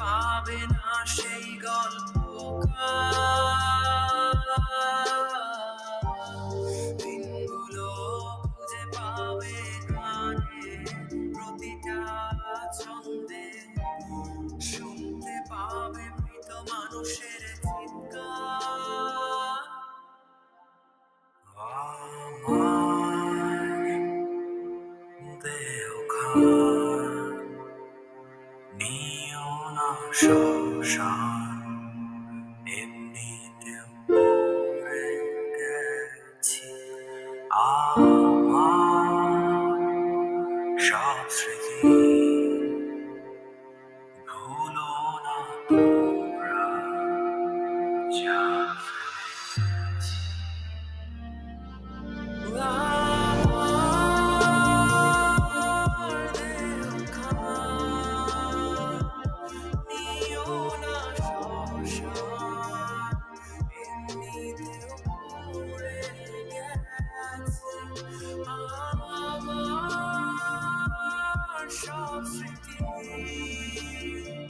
পাবে না সেই গল্প দিনগুলো খুঁজে পাবে গানে প্রতিটা ছন্দে। শুনতে পাবে মৃত মানুষের 受伤，因你都不愿提起。伤心。Thank you.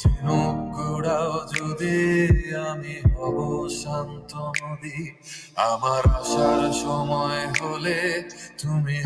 ঝিনুক কুড়াও যদি আমি হব শান্ত নদী আমার আসার সময় হলে তুমি